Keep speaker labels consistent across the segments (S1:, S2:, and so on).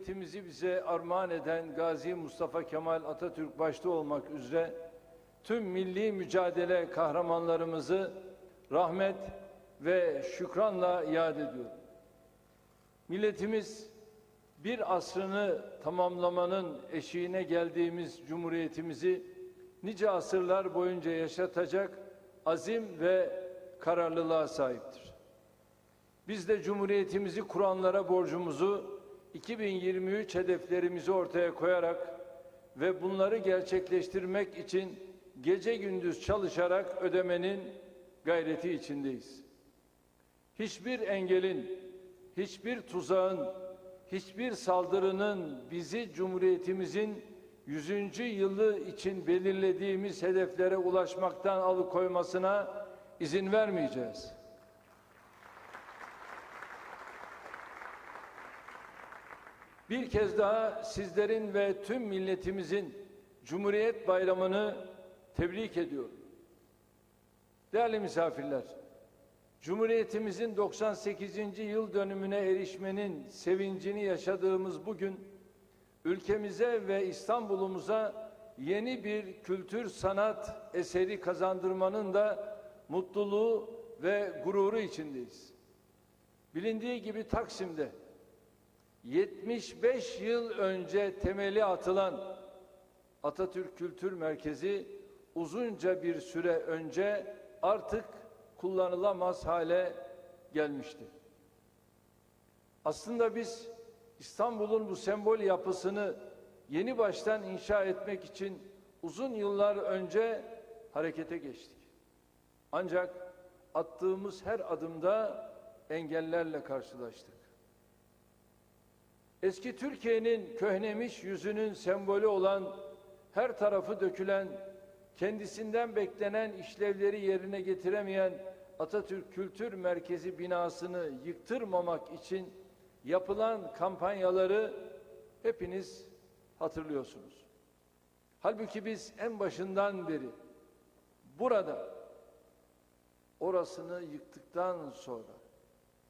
S1: Cumhuriyetimizi bize armağan eden Gazi Mustafa Kemal Atatürk başta olmak üzere tüm milli mücadele kahramanlarımızı rahmet ve şükranla yad ediyorum. Milletimiz bir asrını tamamlamanın eşiğine geldiğimiz cumhuriyetimizi nice asırlar boyunca yaşatacak azim ve kararlılığa sahiptir. Biz de cumhuriyetimizi kuranlara borcumuzu 2023 hedeflerimizi ortaya koyarak ve bunları gerçekleştirmek için gece gündüz çalışarak ödemenin gayreti içindeyiz. Hiçbir engelin, hiçbir tuzağın, hiçbir saldırının bizi Cumhuriyetimizin 100. yılı için belirlediğimiz hedeflere ulaşmaktan alıkoymasına izin vermeyeceğiz. Bir kez daha sizlerin ve tüm milletimizin Cumhuriyet Bayramı'nı tebrik ediyorum. Değerli misafirler, Cumhuriyetimizin 98. yıl dönümüne erişmenin sevincini yaşadığımız bugün ülkemize ve İstanbul'umuza yeni bir kültür sanat eseri kazandırmanın da mutluluğu ve gururu içindeyiz. Bilindiği gibi Taksim'de 75 yıl önce temeli atılan Atatürk Kültür Merkezi uzunca bir süre önce artık kullanılamaz hale gelmişti. Aslında biz İstanbul'un bu sembol yapısını yeni baştan inşa etmek için uzun yıllar önce harekete geçtik. Ancak attığımız her adımda engellerle karşılaştık. Eski Türkiye'nin köhnemiş yüzünün sembolü olan her tarafı dökülen, kendisinden beklenen işlevleri yerine getiremeyen Atatürk Kültür Merkezi binasını yıktırmamak için yapılan kampanyaları hepiniz hatırlıyorsunuz. Halbuki biz en başından beri burada orasını yıktıktan sonra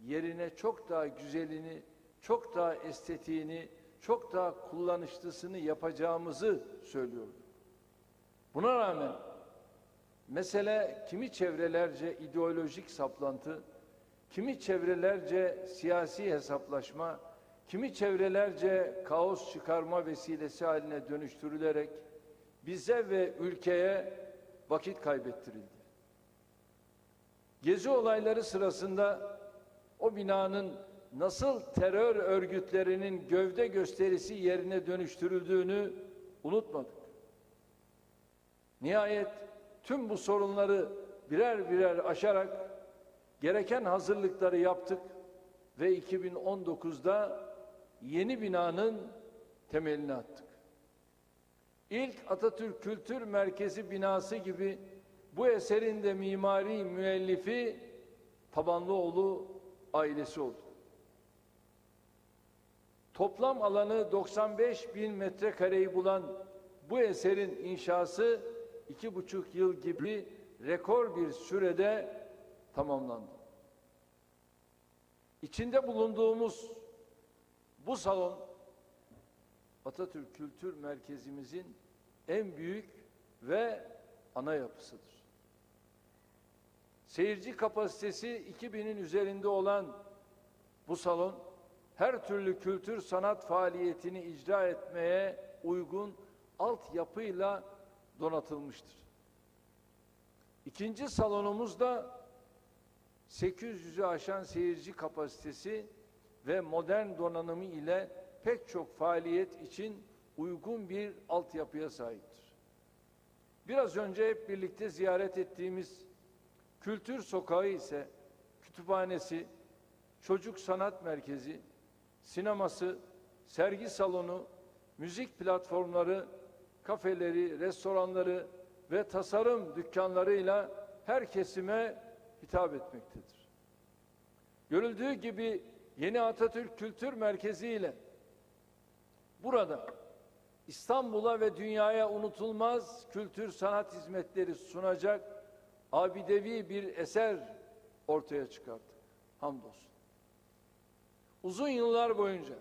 S1: yerine çok daha güzelini, çok daha estetiğini, çok daha kullanışlısını yapacağımızı söylüyorduk. Buna rağmen mesele kimi çevrelerce ideolojik saplantı, kimi çevrelerce siyasi hesaplaşma, kimi çevrelerce kaos çıkarma vesilesi haline dönüştürülerek bize ve ülkeye vakit kaybettirildi. Gezi olayları sırasında o binanın nasıl terör örgütlerinin gövde gösterisi yerine dönüştürüldüğünü unutmadık. Nihayet tüm bu sorunları birer birer aşarak gereken hazırlıkları yaptık ve 2019'da yeni binanın temelini attık. İlk Atatürk Kültür Merkezi binası gibi bu eserin de mimari müellifi Tabanlıoğlu ailesi oldu. Toplam alanı 95 bin metrekareyi bulan bu eserin inşası iki buçuk yıl gibi rekor bir sürede tamamlandı. İçinde bulunduğumuz bu salon Atatürk Kültür Merkezimizin en büyük ve ana yapısıdır. Seyirci kapasitesi 2000'in üzerinde olan bu salon her türlü kültür sanat faaliyetini icra etmeye uygun altyapıyla donatılmıştır. İkinci salonumuz da 800'ü aşan seyirci kapasitesi ve modern donanımı ile pek çok faaliyet için uygun bir altyapıya sahiptir. Biraz önce hep birlikte ziyaret ettiğimiz Kültür Sokağı ise kütüphanesi, çocuk sanat merkezi, sineması, sergi salonu, müzik platformları, kafeleri, restoranları ve tasarım dükkanlarıyla her kesime hitap etmektedir. Görüldüğü gibi yeni Atatürk Kültür Merkezi ile burada İstanbul'a ve dünyaya unutulmaz kültür sanat hizmetleri sunacak abidevi bir eser ortaya çıkarttık. Hamdolsun. Uzun yıllar boyunca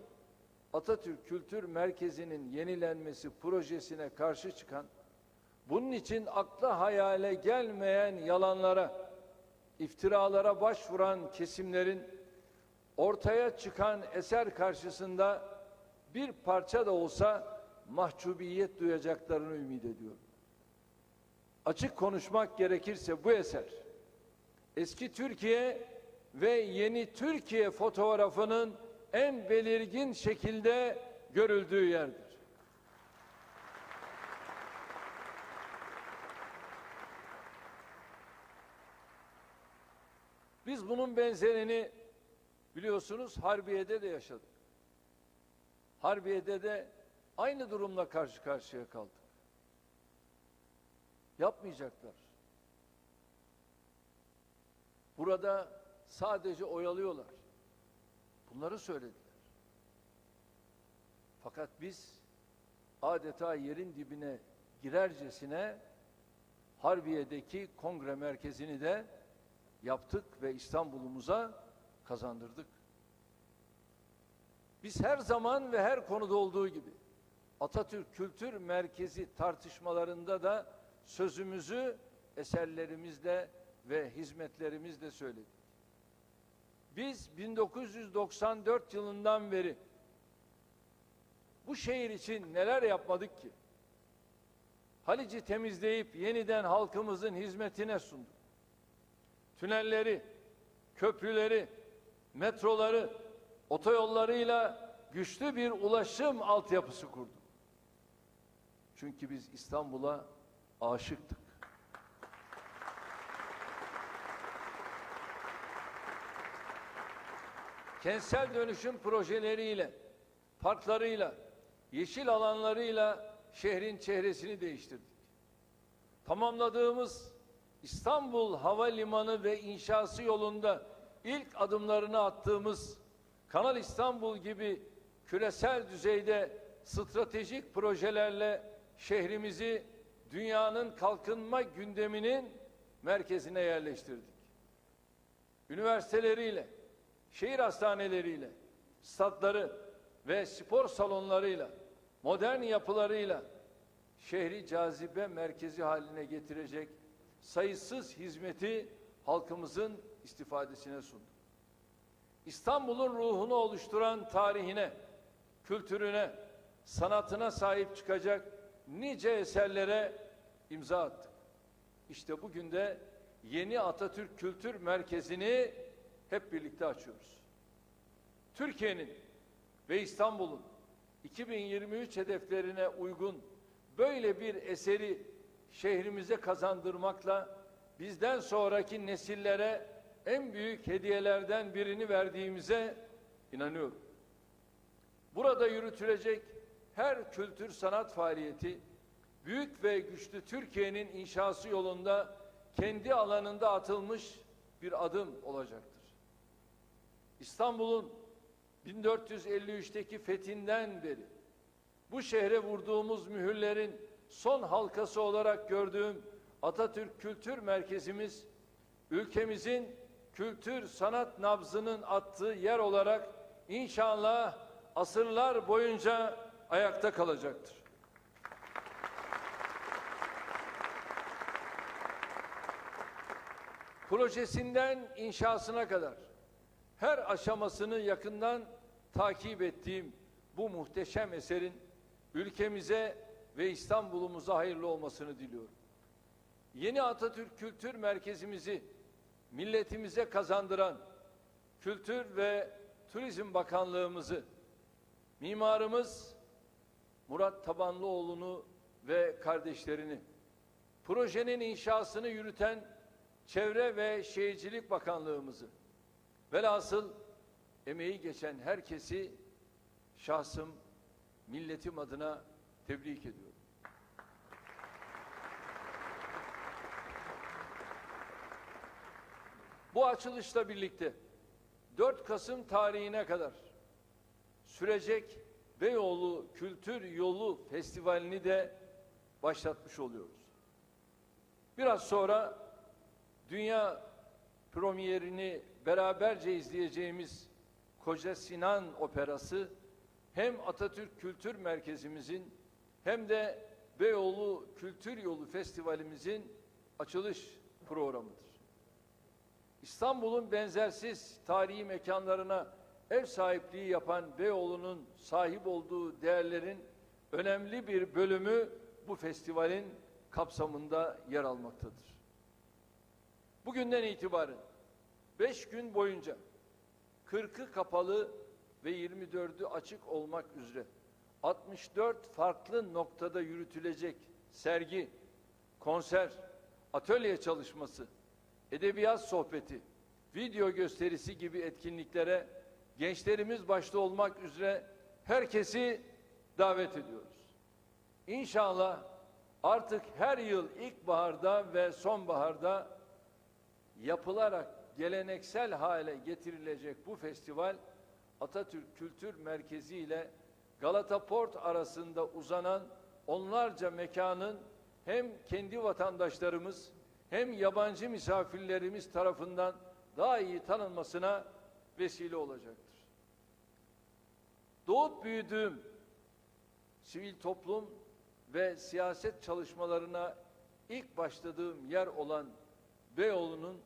S1: Atatürk Kültür Merkezi'nin yenilenmesi projesine karşı çıkan, bunun için akla hayale gelmeyen yalanlara, iftiralara başvuran kesimlerin ortaya çıkan eser karşısında bir parça da olsa mahcubiyet duyacaklarını ümit ediyorum. Açık konuşmak gerekirse bu eser eski Türkiye ve yeni Türkiye fotoğrafının en belirgin şekilde görüldüğü yerdir. Biz bunun benzerini biliyorsunuz Harbiye'de de yaşadık. Harbiye'de de aynı durumla karşı karşıya kaldık. Yapmayacaklar. Burada sadece oyalıyorlar. Bunları söylediler. Fakat biz adeta yerin dibine girercesine Harbiye'deki kongre merkezini de yaptık ve İstanbul'umuza kazandırdık. Biz her zaman ve her konuda olduğu gibi Atatürk Kültür Merkezi tartışmalarında da sözümüzü eserlerimizle ve hizmetlerimizle söyledik. Biz 1994 yılından beri bu şehir için neler yapmadık ki? Halici temizleyip yeniden halkımızın hizmetine sunduk. Tünelleri, köprüleri, metroları, otoyollarıyla güçlü bir ulaşım altyapısı kurduk. Çünkü biz İstanbul'a aşıktık. Kentsel dönüşüm projeleriyle, parklarıyla, yeşil alanlarıyla şehrin çehresini değiştirdik. Tamamladığımız İstanbul Havalimanı ve inşası yolunda ilk adımlarını attığımız Kanal İstanbul gibi küresel düzeyde stratejik projelerle şehrimizi dünyanın kalkınma gündeminin merkezine yerleştirdik. Üniversiteleriyle, şehir hastaneleriyle, statları ve spor salonlarıyla, modern yapılarıyla şehri cazibe merkezi haline getirecek sayısız hizmeti halkımızın istifadesine sundu. İstanbul'un ruhunu oluşturan tarihine, kültürüne, sanatına sahip çıkacak nice eserlere imza attık. İşte bugün de yeni Atatürk Kültür Merkezi'ni hep birlikte açıyoruz. Türkiye'nin ve İstanbul'un 2023 hedeflerine uygun böyle bir eseri şehrimize kazandırmakla bizden sonraki nesillere en büyük hediyelerden birini verdiğimize inanıyorum. Burada yürütülecek her kültür sanat faaliyeti büyük ve güçlü Türkiye'nin inşası yolunda kendi alanında atılmış bir adım olacaktır. İstanbul'un 1453'teki fethinden beri bu şehre vurduğumuz mühürlerin son halkası olarak gördüğüm Atatürk Kültür Merkezimiz ülkemizin kültür sanat nabzının attığı yer olarak inşallah asırlar boyunca ayakta kalacaktır. Projesinden inşasına kadar her aşamasını yakından takip ettiğim bu muhteşem eserin ülkemize ve İstanbul'umuza hayırlı olmasını diliyorum. Yeni Atatürk Kültür Merkezimizi milletimize kazandıran Kültür ve Turizm Bakanlığımızı mimarımız Murat Tabanlıoğlu'nu ve kardeşlerini projenin inşasını yürüten Çevre ve Şehircilik Bakanlığımızı velhasıl emeği geçen herkesi şahsım milletim adına tebrik ediyorum. Bu açılışla birlikte 4 Kasım tarihine kadar sürecek Beyoğlu Kültür Yolu Festivali'ni de başlatmış oluyoruz. Biraz sonra dünya premierini beraberce izleyeceğimiz Koca Sinan Operası hem Atatürk Kültür Merkezimizin hem de Beyoğlu Kültür Yolu Festivalimizin açılış programıdır. İstanbul'un benzersiz tarihi mekanlarına ev sahipliği yapan Beyoğlu'nun sahip olduğu değerlerin önemli bir bölümü bu festivalin kapsamında yer almaktadır. Bugünden itibaren 5 gün boyunca 40'ı kapalı ve 24'ü açık olmak üzere 64 farklı noktada yürütülecek sergi, konser, atölye çalışması, edebiyat sohbeti, video gösterisi gibi etkinliklere gençlerimiz başta olmak üzere herkesi davet ediyoruz. İnşallah artık her yıl ilkbaharda ve sonbaharda yapılarak geleneksel hale getirilecek bu festival Atatürk Kültür Merkezi ile Galata Port arasında uzanan onlarca mekanın hem kendi vatandaşlarımız hem yabancı misafirlerimiz tarafından daha iyi tanınmasına vesile olacaktır. Doğup büyüdüğüm sivil toplum ve siyaset çalışmalarına ilk başladığım yer olan Beyoğlu'nun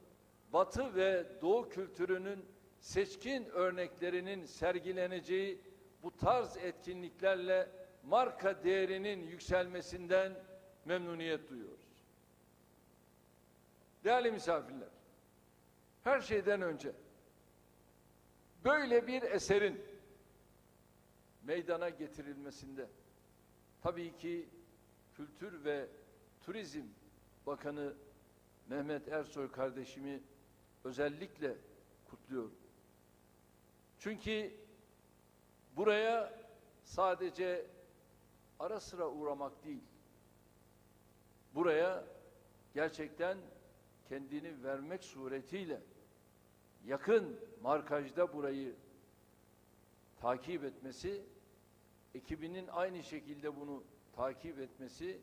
S1: Batı ve Doğu kültürünün seçkin örneklerinin sergileneceği bu tarz etkinliklerle marka değerinin yükselmesinden memnuniyet duyuyoruz. Değerli misafirler, her şeyden önce böyle bir eserin meydana getirilmesinde tabii ki Kültür ve Turizm Bakanı Mehmet Ersoy kardeşimi özellikle kutluyorum. Çünkü buraya sadece ara sıra uğramak değil, buraya gerçekten kendini vermek suretiyle yakın markajda burayı takip etmesi, ekibinin aynı şekilde bunu takip etmesi,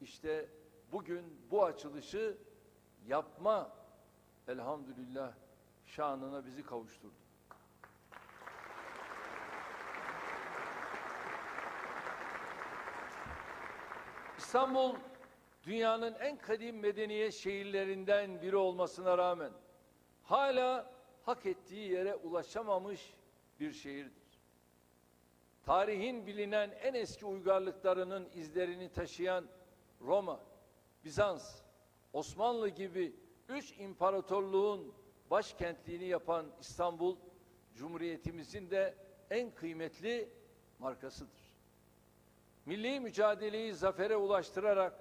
S1: işte bugün bu açılışı yapma elhamdülillah şanına bizi kavuşturdu. İstanbul dünyanın en kadim medeniyet şehirlerinden biri olmasına rağmen hala hak ettiği yere ulaşamamış bir şehirdir. Tarihin bilinen en eski uygarlıklarının izlerini taşıyan Roma, Bizans, Osmanlı gibi üç imparatorluğun başkentliğini yapan İstanbul, Cumhuriyetimizin de en kıymetli markasıdır. Milli mücadeleyi zafere ulaştırarak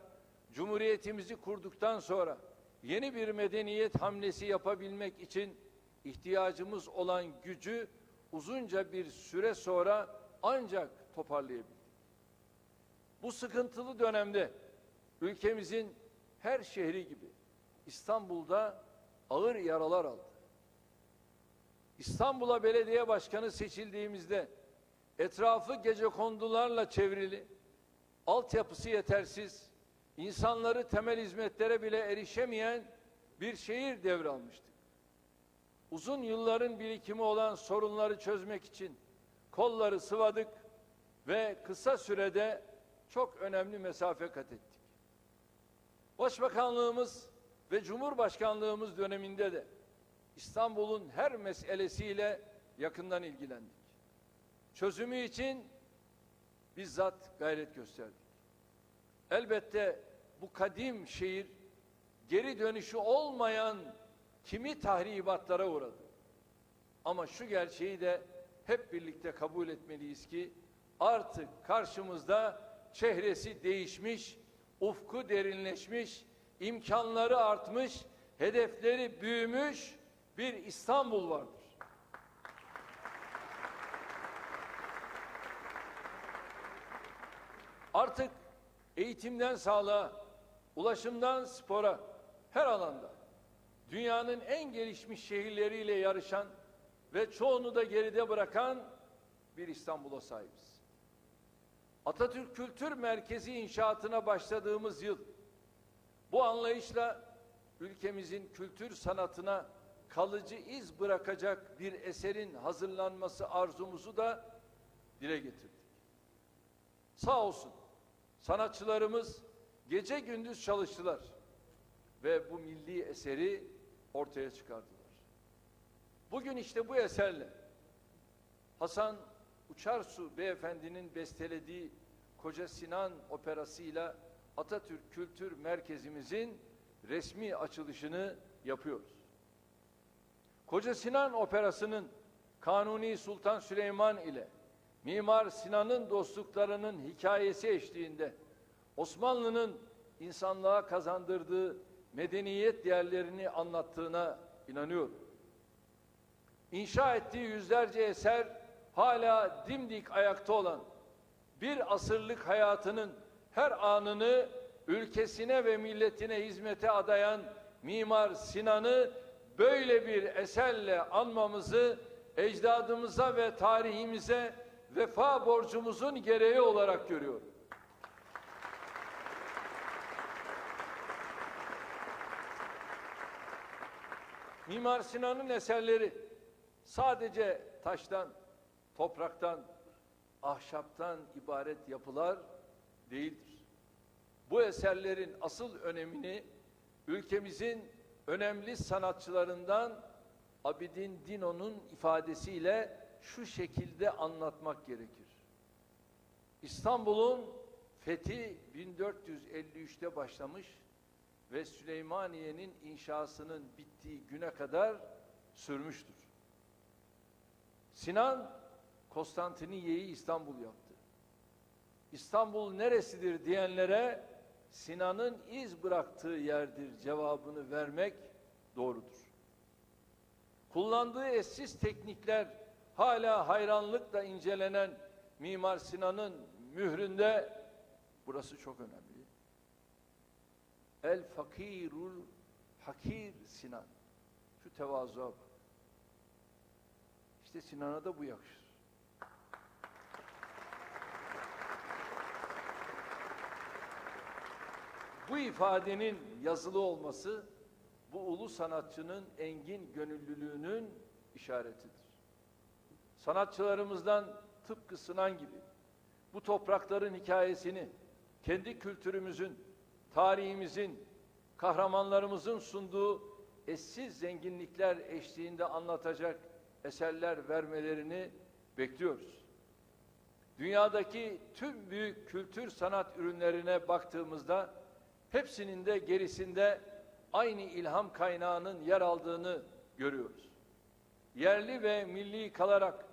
S1: Cumhuriyetimizi kurduktan sonra yeni bir medeniyet hamlesi yapabilmek için ihtiyacımız olan gücü uzunca bir süre sonra ancak toparlayabildik. Bu sıkıntılı dönemde ülkemizin her şehri gibi İstanbul'da ağır yaralar aldı. İstanbul'a belediye başkanı seçildiğimizde etrafı gece kondularla çevrili, altyapısı yetersiz, insanları temel hizmetlere bile erişemeyen bir şehir devralmıştık. Uzun yılların birikimi olan sorunları çözmek için kolları sıvadık ve kısa sürede çok önemli mesafe kat ettik. Başbakanlığımız ve Cumhurbaşkanlığımız döneminde de İstanbul'un her meselesiyle yakından ilgilendik. Çözümü için bizzat gayret gösterdik. Elbette bu kadim şehir geri dönüşü olmayan kimi tahribatlara uğradı. Ama şu gerçeği de hep birlikte kabul etmeliyiz ki artık karşımızda çehresi değişmiş, ufku derinleşmiş, imkanları artmış, hedefleri büyümüş bir İstanbul vardır. Artık eğitimden sağlığa, ulaşımdan spora, her alanda dünyanın en gelişmiş şehirleriyle yarışan ve çoğunu da geride bırakan bir İstanbul'a sahibiz. Atatürk Kültür Merkezi inşaatına başladığımız yıl bu anlayışla ülkemizin kültür sanatına kalıcı iz bırakacak bir eserin hazırlanması arzumuzu da dile getirdik. Sağ olsun sanatçılarımız gece gündüz çalıştılar ve bu milli eseri ortaya çıkardılar. Bugün işte bu eserle Hasan Uçarsu beyefendinin bestelediği Koca Sinan operasıyla Atatürk Kültür Merkezimizin resmi açılışını yapıyoruz. Koca Sinan Operası'nın Kanuni Sultan Süleyman ile Mimar Sinan'ın dostluklarının hikayesi eşliğinde Osmanlı'nın insanlığa kazandırdığı medeniyet değerlerini anlattığına inanıyorum. İnşa ettiği yüzlerce eser hala dimdik ayakta olan bir asırlık hayatının her anını ülkesine ve milletine hizmete adayan Mimar Sinan'ı böyle bir eserle anmamızı ecdadımıza ve tarihimize vefa borcumuzun gereği olarak görüyorum. Mimar Sinan'ın eserleri sadece taştan, topraktan, ahşaptan ibaret yapılar değildir. Bu eserlerin asıl önemini ülkemizin önemli sanatçılarından Abidin Dino'nun ifadesiyle şu şekilde anlatmak gerekir. İstanbul'un fethi 1453'te başlamış ve Süleymaniye'nin inşasının bittiği güne kadar sürmüştür. Sinan Konstantiniye'yi İstanbul yaptı. İstanbul neresidir diyenlere Sinan'ın iz bıraktığı yerdir cevabını vermek doğrudur. Kullandığı eşsiz teknikler hala hayranlıkla incelenen Mimar Sinan'ın mühründe burası çok önemli. El fakirul hakir Sinan. Şu tevazuğa bak. İşte Sinan'a da bu yakışır. Bu ifadenin yazılı olması bu ulu sanatçının engin gönüllülüğünün işaretidir. Sanatçılarımızdan tıpkı Sinan gibi bu toprakların hikayesini kendi kültürümüzün, tarihimizin, kahramanlarımızın sunduğu eşsiz zenginlikler eşliğinde anlatacak eserler vermelerini bekliyoruz. Dünyadaki tüm büyük kültür sanat ürünlerine baktığımızda hepsinin de gerisinde aynı ilham kaynağının yer aldığını görüyoruz. Yerli ve milli kalarak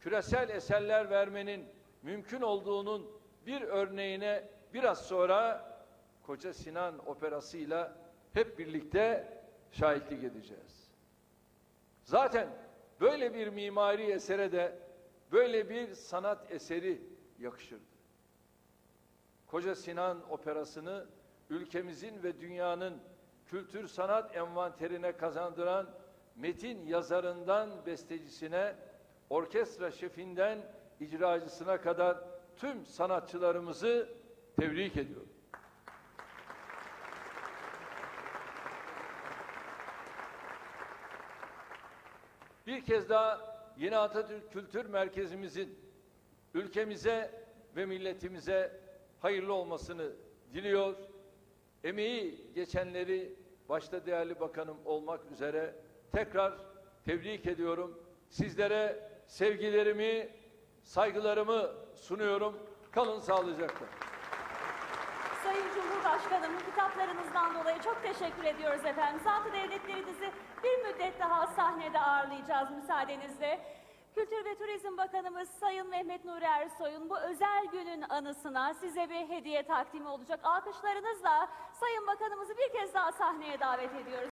S1: küresel eserler vermenin mümkün olduğunun bir örneğine biraz sonra Koca Sinan operasıyla hep birlikte şahitlik edeceğiz. Zaten böyle bir mimari esere de böyle bir sanat eseri yakışırdı. Koca Sinan operasını ülkemizin ve dünyanın kültür sanat envanterine kazandıran metin yazarından bestecisine, orkestra şefinden icracısına kadar tüm sanatçılarımızı tebrik ediyorum. Bir kez daha yeni Atatürk Kültür Merkezimizin ülkemize ve milletimize hayırlı olmasını diliyor. Emeği geçenleri başta değerli bakanım olmak üzere tekrar tebrik ediyorum. Sizlere sevgilerimi, saygılarımı sunuyorum. Kalın sağlıcakla.
S2: Sayın Cumhurbaşkanım, kitaplarınızdan dolayı çok teşekkür ediyoruz efendim. Zat-ı Devletlerinizi bir müddet daha sahnede ağırlayacağız müsaadenizle. Kültür ve Turizm Bakanımız Sayın Mehmet Nuri Ersoy'un bu özel günün anısına size bir hediye takdimi olacak. Alkışlarınızla Sayın Bakanımızı bir kez daha sahneye davet ediyoruz.